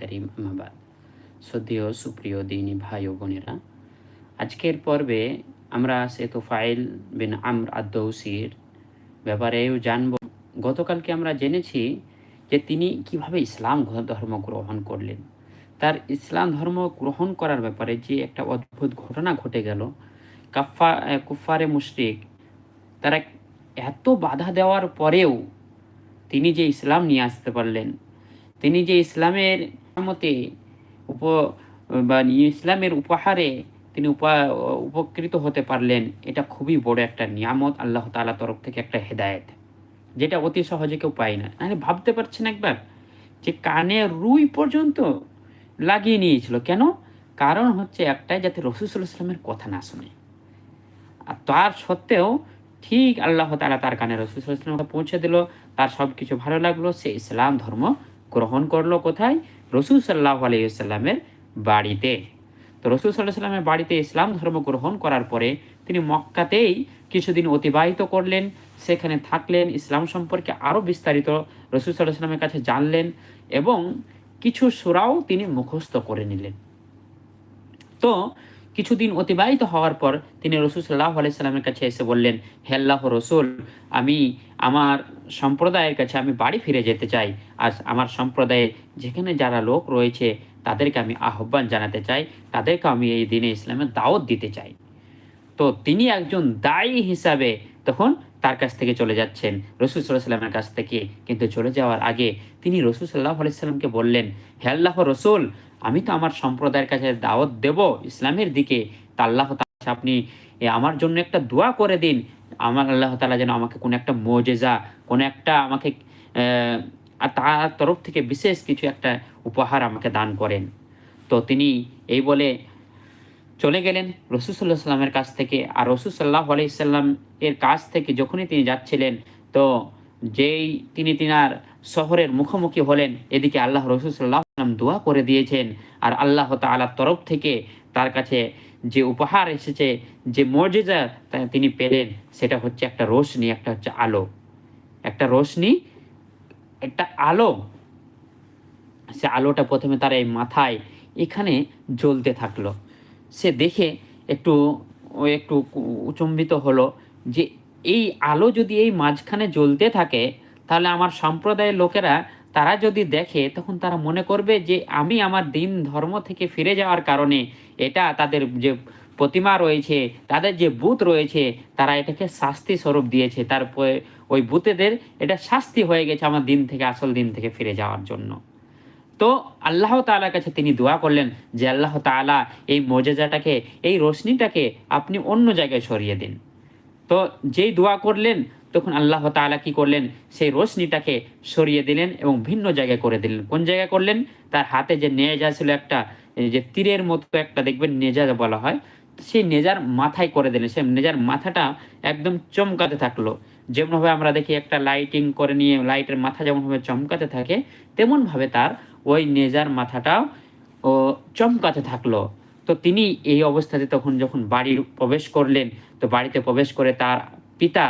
করিম আমাবাদ সদ্যীয় সুপ্রিয় দিনী ভাই ও বোনেরা, আজকের পর্বে আমরা সে তোফাইল বিন আমর আদৌসির ব্যাপারেও জানব। গতকালকে আমরা জেনেছি যে তিনি কীভাবে ইসলাম ধর্ম গ্রহণ করলেন। তার ইসলাম ধর্ম গ্রহণ করার ব্যাপারে যে একটা অদ্ভুত ঘটনা ঘটে গেল, কাফা কুফারে মুশরিক, তারা এত বাধা দেওয়ার পরেও তিনি যে ইসলাম নিয়ে আসতে পারলেন, তিনি যে ইসলামের মতে উপ, বা ইসলামের উপহারে তিনি উপা, উপকৃত হতে পারলেন। এটা খুবই বড় একটা নিয়ামত, আল্লাহ তালা তরফ থেকে একটা হেদায়েত, যেটা অতি সহজে কেউ পায় না। মানে ভাবতে পারছেন একবার যে কানে রুই পর্যন্ত লাগিয়ে নিয়েছিল। কেন? কারণ হচ্ছে একটাই যাতে রসুল ইসলামের কথা না শুনে। আর তার সত্ত্বেও ঠিক আল্লাহ তালা তার কানে রসুল ইসলামকে পৌঁছে দিল, তার সব কিছু ভালো লাগল, সে ইসলাম ধর্ম গ্রহণ করল কোথায়? রসুল সাল্লাহ আলাইসাল্লামের বাড়িতে। তো রসুল সাল্লাহ সাল্লামের বাড়িতে ইসলাম ধর্ম গ্রহণ করার পরে তিনি মক্কাতেই কিছুদিন অতিবাহিত করলেন, সেখানে থাকলেন, ইসলাম সম্পর্কে আরও বিস্তারিত রসুল সাল্লাহ সাল্লামের কাছে জানলেন এবং কিছু সুরাও তিনি মুখস্থ করে নিলেন। তো কিছুদিন অতিবাহিত হওয়ার পর তিনি রসুল সাল্লাহ আলাইসাল্লামের কাছে এসে বললেন হেল্লাহ রসুল, আমি আমার সম্প্রদায়ের কাছে আমি বাড়ি ফিরে যেতে চাই। আর আমার সম্প্রদায়ে যেখানে যারা লোক রয়েছে, তাদেরকে আমি আহ্বান জানাতে চাই। তাদেরকে আমি এই দিনে ইসলামের দাওয়াত দিতে চাই। তো তিনি একজন দায়ী হিসাবে তখন তার কাছ থেকে চলে যাচ্ছেন রসুল সাল্লাহ সাল্লামের কাছ থেকে। কিন্তু চলে যাওয়ার আগে তিনি রসুল সাল্লাহ আলাইসাল্লামকে বললেন, হে আল্লাহ রসুল আমি তো আমার সম্প্রদায়ের কাছে দাওয়াত দেব ইসলামের দিকে, তা আল্লাহ আপনি আমার জন্য একটা দোয়া করে দিন। আমার আল্লাহ তালা যেন আমাকে কোনো একটা মজেজা, কোনো একটা আমাকে আর তার তরফ থেকে বিশেষ কিছু একটা উপহার আমাকে দান করেন। তো তিনি এই বলে চলে গেলেন রসুসাল্লাহ সাল্লামের কাছ থেকে। আর রসুসাল্লাহ আলাইসাল্লাম এর কাছ থেকে যখনই তিনি যাচ্ছিলেন, তো যেই তিনি তিনার শহরের মুখোমুখি হলেন, এদিকে আল্লাহ রসুসাল্লাহ দোয়া করে দিয়েছেন। আর আল্লাহ তালার তরফ থেকে তার কাছে যে উপহার এসেছে, যে মর্যাদা তিনি পেলেন, সেটা হচ্ছে একটা রোশনি, একটা হচ্ছে আলো। একটা রোশনি, একটা আলো। সে আলোটা প্রথমে তার এই মাথায় এখানে জ্বলতে থাকল। সে দেখে একটু একটু উচম্বিত হলো যে, এই আলো যদি এই মাঝখানে জ্বলতে থাকে, তাহলে আমার সম্প্রদায়ের লোকেরা তারা যদি দেখে, তখন তারা মনে করবে যে, আমি আমার দিন ধর্ম থেকে ফিরে যাওয়ার কারণে এটা তাদের যে প্রতিমা রয়েছে, তাদের যে বুথ রয়েছে, তারা এটাকে শাস্তি স্বরূপ দিয়েছে। তারপরে ওই বুথেদের এটা শাস্তি হয়ে গেছে আমার দিন থেকে, আসল দিন থেকে ফিরে যাওয়ার জন্য। তো আল্লাহ তালার কাছে তিনি দোয়া করলেন যে, আল্লাহ তালা এই মজেজাটাকে এই রশ্মিটাকে আপনি অন্য জায়গায় সরিয়ে দিন। তো যেই দোয়া করলেন তখন আল্লাহ তালা কি করলেন? সেই রশ্মিটাকে সরিয়ে দিলেন এবং ভিন্ন জায়গায় করে দিলেন। কোন জায়গায় করলেন? তার হাতে যে নেজা ছিল একটা যে তীরের মতো একটা, দেখবেন নেজা বলা হয়, সেই নেজার মাথায় করে দিলেন। সেই নেজার মাথাটা একদম চমকাতে থাকল। যেমনভাবে আমরা দেখি একটা লাইটিং করে নিয়ে লাইটের মাথা যেমনভাবে চমকাতে থাকে, তেমনভাবে তার ওই নেজার মাথাটাও ও চমকাতে থাকল। তো তিনি এই অবস্থাতে তখন যখন বাড়ির প্রবেশ করলেন, তো বাড়িতে প্রবেশ করে তার পিতা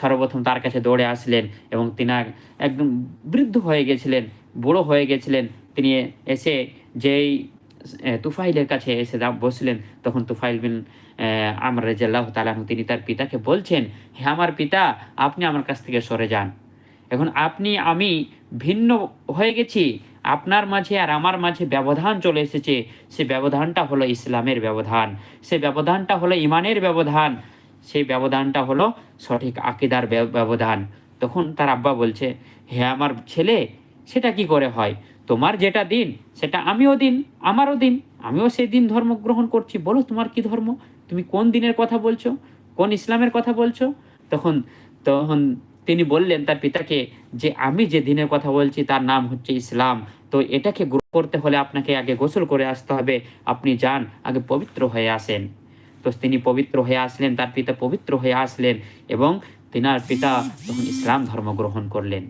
সর্বপ্রথম তার কাছে দৌড়ে আসলেন এবং তিনি একদম বৃদ্ধ হয়ে গেছিলেন, বুড়ো হয়ে গেছিলেন। তিনি এসে যেই তুফাইলের কাছে এসে বসলেন, তখন তুফাইল বিন আমর রাজাল্লাহ তালাহু তিনি তার পিতাকে বলছেন, হে আমার পিতা, আপনি আমার কাছ থেকে সরে যান। এখন আপনি, আমি ভিন্ন হয়ে গেছি। আপনার মাঝে আর আমার মাঝে ব্যবধান চলে এসেছে। সে ব্যবধানটা হলো ইসলামের ব্যবধান। সে ব্যবধানটা হলো ইমানের ব্যবধান। সেই ব্যবধানটা হলো সঠিক আকিদার ব্যবধান। তখন তার আব্বা বলছে, হে আমার ছেলে, সেটা কি করে হয়? তোমার যেটা দিন, সেটা আমিও দিন, আমারও দিন, আমিও সেই দিন ধর্ম গ্রহণ করছি। বলো তোমার কি ধর্ম? তুমি কোন দিনের কথা বলছো? কোন ইসলামের কথা বলছো? তখন তখন তিনি বললেন তার পিতাকে যে, আমি যে দিনের কথা বলছি, তার নাম হচ্ছে ইসলাম। তো এটাকে গ্রহণ করতে হলে আপনাকে আগে গোসল করে আসতে হবে। আপনি যান, আগে পবিত্র হয়ে আসেন। তো তিনি পবিত্র হয়ে আসলেন, তার পিতা পবিত্র হয়ে আসলেন এবং তিনার পিতা তখন ইসলাম ধর্ম গ্রহণ করলেন।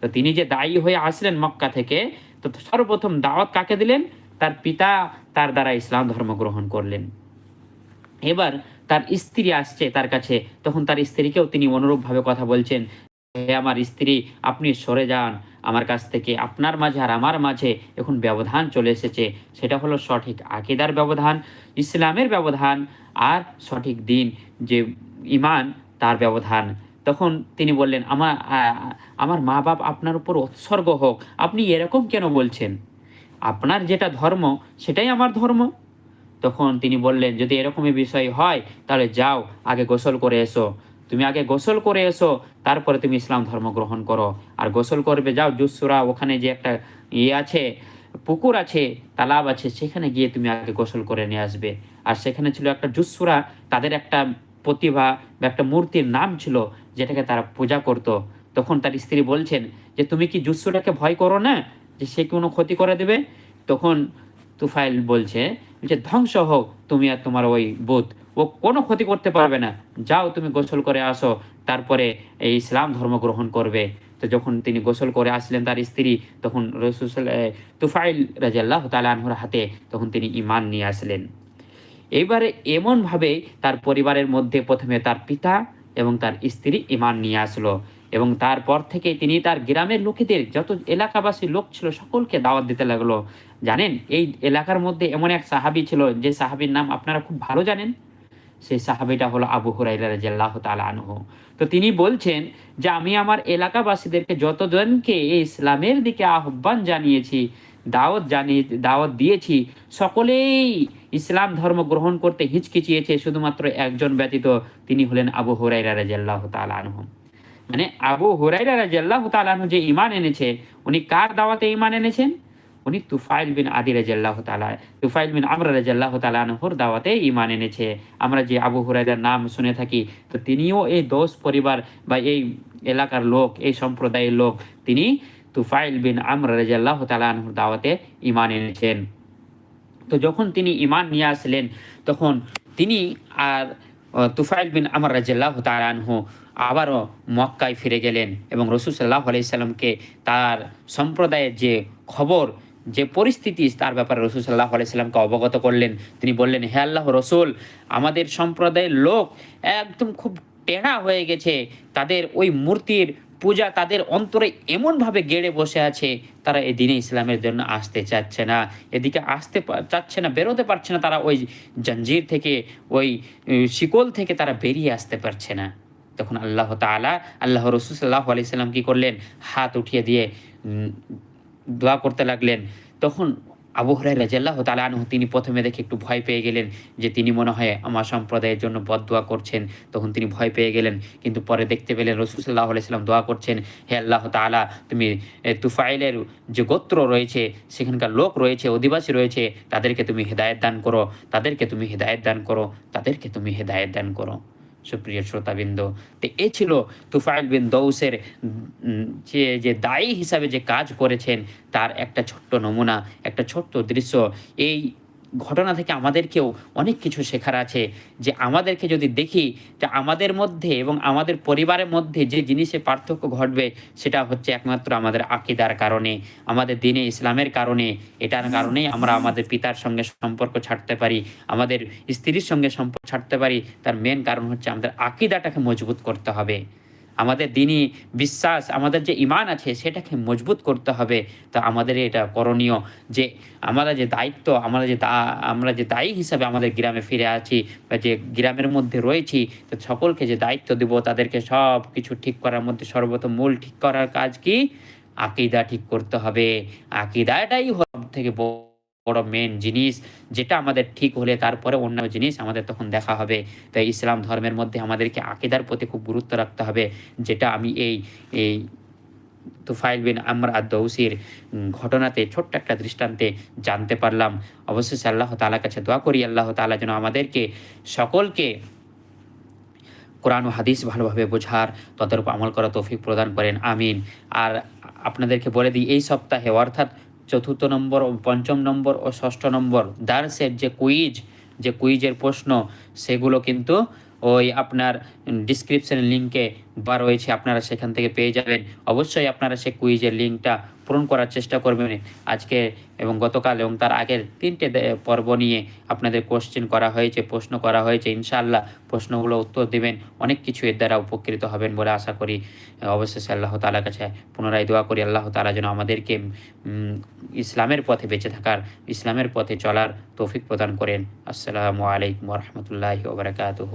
তো তিনি যে দায়ী হয়ে আসলেন মক্কা থেকে, তো সর্বপ্রথম দাওয়াত কাকে দিলেন? তার পিতা তার দ্বারা ইসলাম ধর্ম গ্রহণ করলেন। এবার তার স্ত্রী আসছে তার কাছে, তখন তার স্ত্রীকেও তিনি অনুরূপভাবে কথা বলছেন হে আমার স্ত্রী, আপনি সরে যান। আমার কাছ থেকে আপনার মাঝে আর আমার মাঝে এখন ব্যবধান চলে এসেছে। সেটা হলো সঠিক আকিদার ব্যবধান, ইসলামের ব্যবধান আর সঠিক দিন যে ইমান তার ব্যবধান। তখন তিনি বললেন আমার আমার মা বাপ আপনার উপর উৎসর্গ হোক। আপনি এরকম কেন বলছেন? আপনার যেটা ধর্ম, সেটাই আমার ধর্ম। তখন তিনি বললেন, যদি এরকমই বিষয় হয়, তাহলে যাও, আগে গোসল করে এসো। তুমি আগে গোসল করে এসো, তারপরে তুমি ইসলাম ধর্ম গ্রহণ করো। আর গোসল করবে, যাও জুসুরা ওখানে যে একটা ইয়ে আছে, পুকুর আছে, তালাব আছে, সেখানে গিয়ে তুমি আগে গোসল করে নিয়ে আসবে। আর সেখানে ছিল একটা জুসুরা তাদের একটা প্রতিভা বা একটা মূর্তির নাম ছিল, যেটাকে তারা পূজা করত। তখন তার স্ত্রী বলছেন যে, তুমি কি জুসুরাকে ভয় করো না, যে সে কোনো ক্ষতি করে দেবে? তখন তুফাইল বলছে যে, ধ্বংস হোক, তুমি আর তোমার ওই বুথ ও কোনো ক্ষতি করতে পারবে না। যাও তুমি গোসল করে আসো, তারপরে এই ইসলাম ধর্ম গ্রহণ করবে। তো যখন তিনি গোসল করে আসলেন তার স্ত্রী, তখন রসুল তুফাইল রাজিয়াল্লাহ তালাহর হাতে তখন তিনি ইমান নিয়ে আসলেন। এইবারে এমনভাবে তার পরিবারের মধ্যে প্রথমে তার পিতা এবং তার স্ত্রী ইমান নিয়ে আসলো এবং তারপর থেকে তিনি তার গ্রামের লোকেদের, যত এলাকাবাসী লোক ছিল সকলকে দাওয়াত দিতে লাগল। জানেন, এই এলাকার মধ্যে এমন এক সাহাবি ছিল, যে সাহাবির নাম আপনারা খুব ভালো জানেন সেই সাহাবিটা হলো আবু হুরাইরা রাজিয়াল্লাহ তাআলা আনহু। তো তিনি বলছেন যে, আমি আমার এলাকাবাসীদেরকে যতজনকে এই ইসলামের দিকে আহ্বান জানিয়েছি, দাওয়াত জানিয়ে দাওয়াত দিয়েছি, সকলেই ইসলাম ধর্ম গ্রহণ করতে হিচকিচিয়েছে, শুধুমাত্র একজন ব্যতীত তিনি হলেন আবু হুরাইরা রাজিয়াল্লাহ তাআলা আনহু। মানে আবু হুরাইরা রাজিয়াল্লাহ তাআলা আনহু যে ঈমান এনেছে, উনি কার দাওয়াতে ঈমান এনেছেন? উনি তুফাইল বিন আদি রাজিয়াল্লাহ তাআলা, তুফাইল বিন আমর রাজাল্লাহ তাআলা আনহুর দাওয়াতে ঈমান এনেছে। আমরা যে আবু হুরাইরার নাম শুনে থাকি, তো তিনিও এই দোষ পরিবার বা এই এলাকার লোক, এই সম্প্রদায়ের লোক, তিনি তুফাইল বিন আমর রাজিয়াল্লাহ তাআলা আনহুর দাওয়াতে ইমান এনেছেন। তো যখন তিনি ইমান নিয়ে আসলেন, তখন তিনি আর তুফাইল বিন আমর রাজিয়াল্লাহ তাআলা আনহু আবারও মক্কায় ফিরে গেলেন এবং রসুল সাল্লাহ আলাইসাল্লামকে তার সম্প্রদায়ের যে খবর যে পরিস্থিতি তার ব্যাপারে রসুল সাল্লাহ আলাইসাল্লামকে অবগত করলেন। তিনি বললেন, হে আল্লাহ রসুল, আমাদের সম্প্রদায়ের লোক একদম খুব টেढ़া হয়ে গেছে। তাদের ওই মূর্তির পূজা তাদের অন্তরে এমনভাবে গেড়ে বসে আছে, তারা এই দিনে ইসলামের জন্য আসতে চাচ্ছে না। এদিকে আসতে চাচ্ছে না, বেরোতে পারছে না, তারা ওই জঞ্জির থেকে, ওই শিকল থেকে তারা বেরিয়ে আসতে পারছে না। তখন আল্লাহ তাআলা আল্লাহ রসুল সাল্লাহ আলাইসাল্লাম কী করলেন? হাত উঠিয়ে দিয়ে দোয়া করতে লাগলেন। তখন আবু হরাই রাজাল্লাহ তালা তিনি প্রথমে দেখে একটু ভয় পেয়ে গেলেন যে তিনি মনে হয় আমার সম্প্রদায়ের জন্য বদদোয়া করছেন। তখন তিনি ভয় পেয়ে গেলেন, কিন্তু পরে দেখতে পেলেন রসুল সাল্লাহ আলাইসাল্লাম দোয়া করছেন, হে আল্লাহ তাআলা, তুমি তুফাইলের যে গোত্র রয়েছে, সেখানকার লোক রয়েছে, অধিবাসী রয়েছে, তাদেরকে তুমি হেদায়েত দান করো, তাদেরকে তুমি হেদায়েত দান করো, তাদেরকে তুমি হেদায়েত দান করো। সুপ্রিয় শ্রোতাবৃন্দ, তো এ ছিল তুফাইল বিন দৌসের যে যে দায়ী হিসাবে যে কাজ করেছেন, তার একটা ছোট্ট নমুনা, একটা ছোট্ট দৃশ্য। এই ঘটনা থেকে আমাদেরকেও অনেক কিছু শেখার আছে যে আমাদেরকে যদি দেখি যে আমাদের মধ্যে এবং আমাদের পরিবারের মধ্যে যে জিনিসে পার্থক্য ঘটবে, সেটা হচ্ছে একমাত্র আমাদের আকিদার কারণে, আমাদের দিনে ইসলামের কারণে, এটার কারণেই আমরা আমাদের পিতার সঙ্গে সম্পর্ক ছাড়তে পারি, আমাদের স্ত্রীর সঙ্গে সম্পর্ক ছাড়তে পারি, তার মেন কারণ হচ্ছে আমাদের আকিদাটাকে মজবুত করতে হবে। আমাদের দিনই বিশ্বাস, আমাদের যে ইমান আছে সেটাকে মজবুত করতে হবে। তো আমাদের এটা করণীয় যে আমরা যে দায়িত্ব, আমরা যে দা- আমরা যে দায়ী হিসাবে আমাদের গ্রামে ফিরে আছি বা যে গ্রামের মধ্যে রয়েছি, তো সকলকে যে দায়িত্ব দেব তাদেরকে সব কিছু ঠিক করার মধ্যে সর্বপ্রথম মূল ঠিক করার কাজ কি? আকিদা ঠিক করতে হবে। আকিদাটাই সব থেকে বড় মেন জিনিস, যেটা আমাদের ঠিক হলে তারপরে অন্য জিনিস আমাদের তখন দেখা হবে। তাই ইসলাম ধর্মের মধ্যে আমাদেরকে আকিদার প্রতি খুব গুরুত্ব রাখতে হবে, যেটা আমি এই এই তুফাইল বিন আমর আদৌসির ঘটনাতে ছোট্ট একটা দৃষ্টান্তে জানতে পারলাম। অবশ্যই আল্লাহ তাআলার কাছে দোয়া করি, আল্লাহ তাআলা যেন আমাদেরকে সকলকে কোরআন ও হাদিস ভালোভাবে বোঝার তাদের উপর আমল করা তৌফিক প্রদান করেন, আমিন। আর আপনাদেরকে বলে দিই, এই সপ্তাহে অর্থাৎ চতুর্থ নম্বর ও পঞ্চম নম্বর ও ষষ্ঠ নম্বর দার্সের যে কুইজ, যে কুইজের প্রশ্ন, সেগুলো কিন্তু ওই আপনার ডিসক্রিপশন লিঙ্কে বা রয়েছে, আপনারা সেখান থেকে পেয়ে যাবেন। অবশ্যই আপনারা সে কুইজের লিঙ্কটা পূরণ করার চেষ্টা করবেন আজকে এবং গতকাল এবং তার আগের তিনটে পর্ব নিয়ে আপনাদের কোশ্চেন করা হয়েছে, প্রশ্ন করা হয়েছে। ইনশাআল্লাহ প্রশ্নগুলো উত্তর দেবেন। অনেক কিছু এর দ্বারা উপকৃত হবেন বলে আশা করি। অবশেষে আল্লাহ তালার কাছে পুনরায় দোয়া করি, আল্লাহ তালা যেন আমাদেরকে ইসলামের পথে বেঁচে থাকার, ইসলামের পথে চলার তৌফিক প্রদান করেন। আসসালামু আলাইকুম রহমতুল্লাহি ওবরাকাতুহ